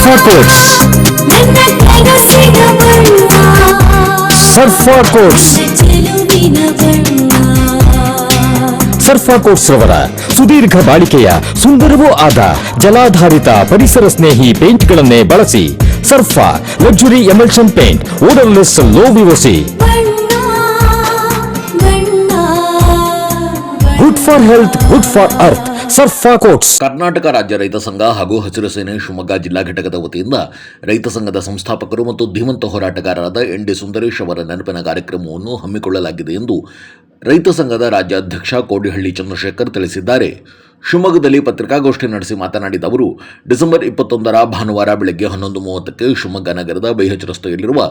Quotes ನನ್ನ ಕನಸಿನ ಬಣ್ಣ ಸರ್ಫಾ ಕೋಟ್ಸ್ ಚೆಲುವಿನ ಬಣ್ಣ ಸರ್ಫಾ ಕೋಟ್ಸ್ ರವರ ಸುದೀರ್ಘ ಬಾಳಿಕೆಯ ಸುಂದರವೂ ಆದ ಜಲಾಧಾರಿತ ಪರಿಸರ ಸ್ನೇಹಿ ಪೇಂಟ್ಗಳನ್ನೇ ಬಳಸಿ ಸರ್ಫಾ luxury emulsion paint odourless low VOC ಬಣ್ಣ ಬಣ್ಣ good for health good for earth Sarfa Karnataka ರಾಜ್ಯ ರೈತ ಸಂಘ ಹಾಗೂ ಹಸಿರು ಸೇನೆ ಶಿವಮೊಗ್ಗ ಜಿಲ್ಲಾ ಘಟಕದ ವತಿಯಿಂದ ರೈತ ಸಂಘದ ಸಂಸ್ಥಾಪಕರು ಮತ್ತು ಧೀಮಂತ ಹೋರಾಟಗಾರರಾದ ಎನ್ ಡಿ ಸುಂದರೇಶ್ ಅವರ ನೆನಪಿನ ಕಾರ್ಯಕ್ರಮವನ್ನು ಹಮ್ಮಿಕೊಳ್ಳಲಾಗಿದೆ ಎಂದು ರೈತ ಸಂಘದ ರಾಜ್ಯಾಧ್ಯಕ್ಷ ಕೋಡಿಹಳ್ಳಿ ಚಂದ್ರಶೇಖರ್ ತಿಳಿಸಿದ್ದಾರೆ. ಶಿವಮೊಗ್ಗದಲ್ಲಿ ಪತ್ರಿಕಾಗೋಷ್ಠಿ ನಡೆಸಿ ಮಾತನಾಡಿದ ಅವರು, ಡಿಸೆಂಬರ್ ಇಪ್ಪತ್ತೊಂದರ ಭಾನುವಾರ ಬೆಳಗ್ಗೆ ಹನ್ನೊಂದು ಮೂವತ್ತಕ್ಕೆ ಶಿವಮೊಗ್ಗ ನಗರದ ಬೈಹಚ್ ರಸ್ತೆಯಲ್ಲಿರುವ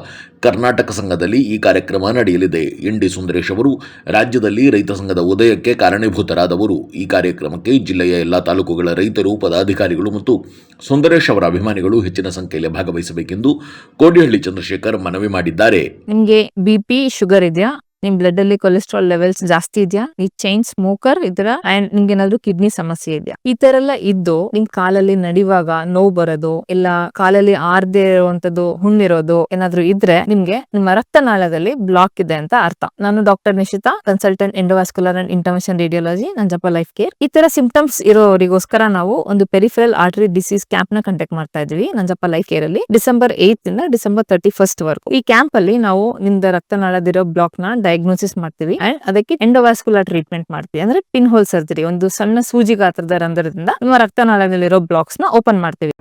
ಕರ್ನಾಟಕ ಸಂಘದಲ್ಲಿ ಈ ಕಾರ್ಯಕ್ರಮ ನಡೆಯಲಿದೆ. ಎನ್ ಡಿ ಸುಂದರೇಶ್ ಅವರು ರಾಜ್ಯದಲ್ಲಿ ರೈತ ಸಂಘದ ಉದಯಕ್ಕೆ ಕಾರಣೀಭೂತರಾದವರು. ಈ ಕಾರ್ಯಕ್ರಮಕ್ಕೆ ಜಿಲ್ಲೆಯ ಎಲ್ಲ ತಾಲೂಕುಗಳ ರೈತರು, ಪದಾಧಿಕಾರಿಗಳು ಮತ್ತು ಸುಂದರೇಶ್ ಅವರ ಅಭಿಮಾನಿಗಳು ಹೆಚ್ಚಿನ ಸಂಖ್ಯೆಯಲ್ಲಿ ಭಾಗವಹಿಸಬೇಕೆಂದು ಕೋಡಿಹಳ್ಳಿ ಚಂದ್ರಶೇಖರ್ ಮನವಿ ಮಾಡಿದ್ದಾರೆ. ನಿಮಗೆ ಬಿಪಿ ಶುಗರ್ ಇದೆಯಾ? ನಿಮ್ ಬ್ಲಡ್ ಅಲ್ಲಿ ಕೊಲೆಸ್ಟ್ರಾಲ್ ಲೆವೆಲ್ಸ್ ಜಾಸ್ತಿ ಇದೆಯಾ? ನೀ ಚೈನ್ ಸ್ಮೋಕರ್ ಇದ್ರ ಅಂಡ್ ನಿಮ್ಗೆ ಏನಾದ್ರು ಕಿಡ್ನಿ ಸಮಸ್ಯೆ ಇದೆಯಾ? ಈ ತರ ಎಲ್ಲ ಇದ್ದು ನಿಮ್ ಕಾಲಲ್ಲಿ ನಡಿವಾಗ ನೋವು ಬರೋದು, ಇಲ್ಲ ಕಾಲಲ್ಲಿ ಆರ್ದೇ ಇರುವಂತದ್ದು ಹುಣ್ಣಿರೋದು ಏನಾದ್ರು ಇದ್ರೆ ನಿಮ್ಗೆ ನಿಮ್ಮ ರಕ್ತನಾಳದಲ್ಲಿ ಬ್ಲಾಕ್ ಇದೆ ಅಂತ ಅರ್ಥ. ನಾನು doctor Nishita consultant endovascular and intervention radiology Nanjappa life care ಈ ತರ ಸಿಂಪ್ಟಮ್ಸ್ ಇರೋರಿಗೋಸ್ಕರ ನಾವು ಒಂದು ಪೆರಿಫೆರಲ್ ಆರ್ಟರಿ ಡಿಸೀಸ್ ಕ್ಯಾಂಪ್ನ ಕಂಡಕ್ಟ್ ಮಾಡ್ತಾ ಇದೀವಿ ನಂಜಪ್ಪ ಲೈಫ್ ಕೇರ್ ಅಲ್ಲಿ. ಡಿಸೆಂಬರ್ ಏತ್ ಇಂದ ಡಿಸೆಂಬರ್ ತರ್ಟಿ ಫಸ್ಟ್ ವರೆಗೂ. ಈ ಕ್ಯಾಂಪ್ ಅಲ್ಲಿ ನಾವು ನಿಮ್ದು ರಕ್ತನಾಳದಿರೋ ಬ್ಲಾಕ್ನ ಡಯಾಗ್ನೋಸಿಸ್ ಮಾಡ್ತೀವಿ. ಅಂಡ್ ಅದಕ್ಕೆ ಎಂಡೋವಾಸ್ಕುಲರ್ ಟ್ರೀಟ್ಮೆಂಟ್ ಮಾಡ್ತೀವಿ. ಅಂದ್ರೆ ಪಿನ್ ಹೋಲ್ ಸರ್ಜರಿ ಒಂದು ಸಣ್ಣ ಸೂಜಿ ಗಾತ್ರದ ರಂಧ್ರದಿಂದ ನಿಮ್ಮ ರಕ್ತನಾಳದಲ್ಲಿರೋ ಬ್ಲಾಕ್ಸ್ನ ಓಪನ್ ಮಾಡ್ತೀವಿ.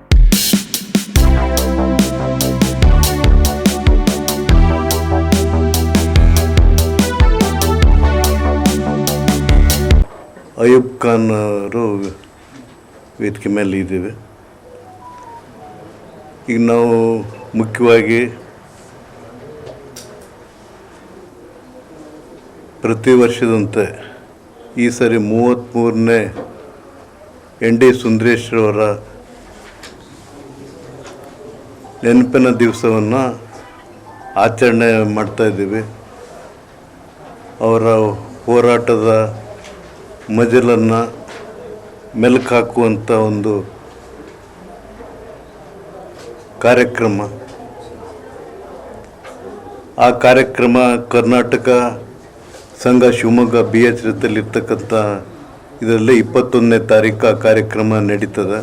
ಅಯೂಬ್ ಖಾನ್ ಅವರು ವೇದಿಕೆ ಮೇಲೆ ಇದ್ದೇವೆ. ಈಗ ನಾವು ಮುಖ್ಯವಾಗಿ ಪ್ರತಿ ವರ್ಷದಂತೆ ಈ ಸರಿ ಮೂವತ್ತ್ಮೂರನೇ ಎನ್ ಡಿ ಸುಂದರೇಶ್ವರ ನೆನಪಿನ ದಿವಸವನ್ನು ಆಚರಣೆ ಮಾಡ್ತಾಯಿದ್ದೀವಿ ಅವರ ಹೋರಾಟದ ಮಜಲನ್ನು ಮೆಲುಕು ಹಾಕುವಂಥ ಒಂದು ಕಾರ್ಯಕ್ರಮ. ಆ ಕಾರ್ಯಕ್ರಮ ಕರ್ನಾಟಕ ಸಂಘ ಶಿವಮೊಗ್ಗ ಬಿ ಎಚ್ ವೃತ್ತದಲ್ಲಿರ್ತಕ್ಕಂಥ ಇದರಲ್ಲಿ ಇಪ್ಪತ್ತೊಂದನೇ ತಾರೀಕು ಕಾರ್ಯಕ್ರಮ ನಡೀತದೆ.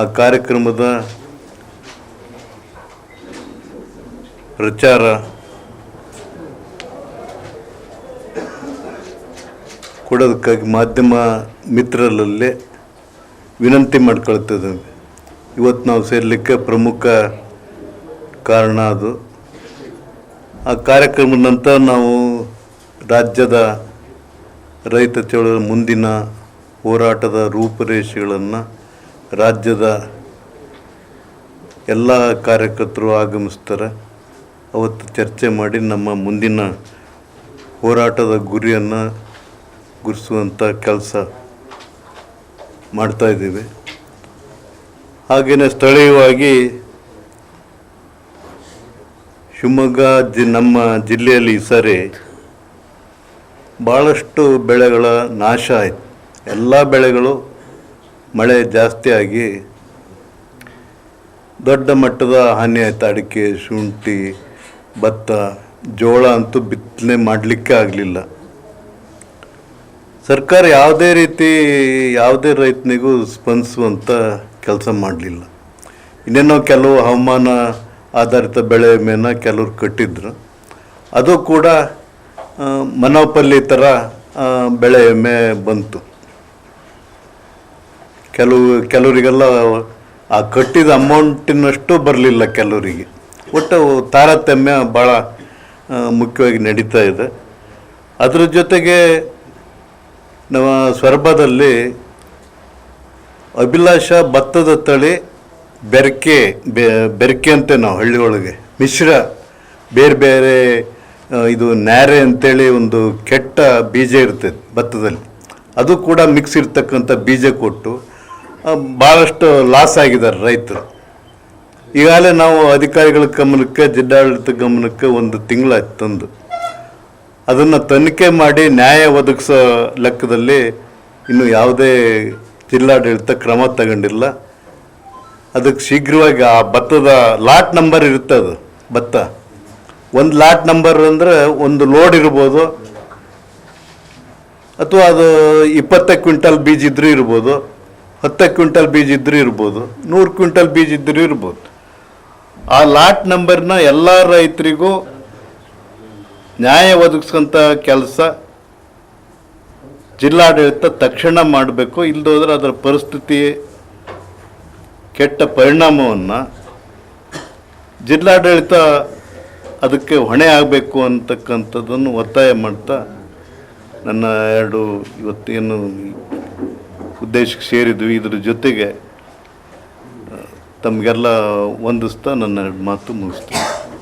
ಆ ಕಾರ್ಯಕ್ರಮದ ಪ್ರಚಾರ ಕೊಡೋದಕ್ಕಾಗಿ ಮಾಧ್ಯಮ ಮಿತ್ರರಲ್ಲೇ ವಿನಂತಿ ಮಾಡ್ಕೊಳ್ತಿದ್ದೇವೆ ಇವತ್ತು ನಾವು ಸೇರಲಿಕ್ಕೆ ಪ್ರಮುಖ ಕಾರಣ ಅದು. ಆ ಕಾರ್ಯಕ್ರಮದ ನಂತರ ನಾವು ರಾಜ್ಯದ ರೈತ ಚಳವಳಿ ಮುಂದಿನ ಹೋರಾಟದ ರೂಪುರೇಷೆಗಳನ್ನು ರಾಜ್ಯದ ಎಲ್ಲ ಕಾರ್ಯಕರ್ತರು ಆಗಮಿಸ್ತಾರೆ. ಅವತ್ತು ಚರ್ಚೆ ಮಾಡಿ ನಮ್ಮ ಮುಂದಿನ ಹೋರಾಟದ ಗುರಿಯನ್ನು ಗುರಿಸುವಂಥ ಕೆಲಸ ಮಾಡ್ತಾ ಇದ್ದೀವಿ. ಹಾಗೆಯೇ ಸ್ಥಳೀಯವಾಗಿ ಶಿವಮೊಗ್ಗ ಜಿ ನಮ್ಮ ಜಿಲ್ಲೆಯಲ್ಲಿ ಈ ಸಾರಿ ಭಾಳಷ್ಟು ಬೆಳೆಗಳ ನಾಶ ಆಯಿತು. ಎಲ್ಲ ಬೆಳೆಗಳು ಮಳೆ ಜಾಸ್ತಿಯಾಗಿ ದೊಡ್ಡ ಮಟ್ಟದ ಹಾನಿ ಆಯಿತು. ಅಡಿಕೆ, ಶುಂಠಿ, ಭತ್ತ, ಜೋಳ ಅಂತೂ ಬಿತ್ತನೆ ಮಾಡಲಿಕ್ಕೆ ಆಗಲಿಲ್ಲ. ಸರ್ಕಾರ ಯಾವುದೇ ರೀತಿ ಯಾವುದೇ ರೈತನಿಗೂ ಸ್ಪಂದಿಸುವಂಥ ಕೆಲಸ ಮಾಡಲಿಲ್ಲ. ಇನ್ನೇನೋ ಕೆಲವು ಹವಾಮಾನ ಆಧಾರಿತ ಬೆಳೆ ಮೇನ ಕೆಲವರು ಕಟ್ಟಿದ್ರು. ಅದು ಕೂಡ ಮನೋಪಲ್ಲಿ ಥರ ಬೆಳೆ ಎಮ್ಮೆ ಬಂತು. ಕೆಲವು, ಕೆಲವರಿಗೆಲ್ಲ ಆ ಕಟ್ಟಿದ ಅಮೌಂಟಿನಷ್ಟು ಬರಲಿಲ್ಲ ಕೆಲವರಿಗೆ. ಒಟ್ಟು ತಾರತಮ್ಯ ಭಾಳ ಮುಖ್ಯವಾಗಿ ನಡೀತಾ ಇದೆ. ಅದರ ಜೊತೆಗೆ ನಮ್ಮ ಸ್ವರ್ಭದಲ್ಲಿ ಅಭಿಲಾಷ ಭತ್ತದ ತಳಿ ಬೆರಕೆ ಬೆರಕೆ ಅಂತ ನಾವು ಹಳ್ಳಿ ಮಿಶ್ರ ಬೇರೆ ಬೇರೆ ಇದು ನ್ಯಾರೆ ಅಂತೇಳಿ ಒಂದು ಕೆಟ್ಟ ಬೀಜ ಇರ್ತದೆ ಭತ್ತದಲ್ಲಿ. ಅದು ಕೂಡ ಮಿಕ್ಸ್ ಇರ್ತಕ್ಕಂಥ ಬೀಜ ಕೊಟ್ಟು ಭಾಳಷ್ಟು ಲಾಸ್ ಆಗಿದ್ದಾರೆ ರೈತರು. ಈಗಾಗಲೇ ನಾವು ಅಧಿಕಾರಿಗಳ ಗಮನಕ್ಕೆ ಜಿಲ್ಲಾಡಳಿತ ಗಮನಕ್ಕೆ ಒಂದು ತಿಂಗಳಾಯ್ತು ತಂದು. ಅದನ್ನು ತನಿಖೆ ಮಾಡಿ ನ್ಯಾಯ ಒದಗಿಸೋ ಲೆಕ್ಕದಲ್ಲಿ ಇನ್ನು ಯಾವುದೇ ಜಿಲ್ಲಾಡಳಿತ ಕ್ರಮ ತಗೊಂಡಿಲ್ಲ. ಅದಕ್ಕೆ ಶೀಘ್ರವಾಗಿ ಆ ಭತ್ತದ ಲಾಟ್ ನಂಬರ್ ಇರುತ್ತೆ ಅದು, ಭತ್ತ. ಒಂದು ಲಾಟ್ ನಂಬರ್ ಅಂದರೆ ಒಂದು ಲೋಡ್ ಇರ್ಬೋದು. ಅಥವಾ ಅದು ಇಪ್ಪತ್ತು ಕ್ವಿಂಟಲ್ ಬೀಜ ಇದ್ರೂ ಇರ್ಬೋದು, ಹತ್ತು ಕ್ವಿಂಟಲ್ ಬೀಜ ಇದ್ರೂ ಇರ್ಬೋದು, ನೂರು ಕ್ವಿಂಟಲ್ ಬೀಜ ಇದ್ರೂ ಇರ್ಬೋದು. ಆ ಲಾಟ್ ನಂಬರ್ನ ಎಲ್ಲ ರೈತರಿಗೂ ನ್ಯಾಯ ಒದಗಿಸ್ಕೊಂತ ಕೆಲಸ ಜಿಲ್ಲಾಡಳಿತ ತಕ್ಷಣ ಮಾಡಬೇಕು. ಇಲ್ಲದೋದ್ರೆ ಅದರ ಪರಿಸ್ಥಿತಿ ಕೆಟ್ಟ ಪರಿಣಾಮವನ್ನು ಜಿಲ್ಲಾಡಳಿತ ಅದಕ್ಕೆ ಹೊಣೆ ಆಗಬೇಕು ಅಂತಕ್ಕಂಥದ್ದನ್ನು ಒತ್ತಾಯ ಮಾಡ್ತಾ ನನ್ನ ಎರಡು ಇವತ್ತೇನು ಉದ್ದೇಶಕ್ಕೆ ಸೇರಿದ್ವಿ, ಇದ್ರ ಜೊತೆಗೆ ತಮಗೆಲ್ಲ ಹೊಂದಿಸ್ತಾ ನನ್ನ ಎರಡು ಮಾತು ಮುಗಿಸ್ತೀನಿ.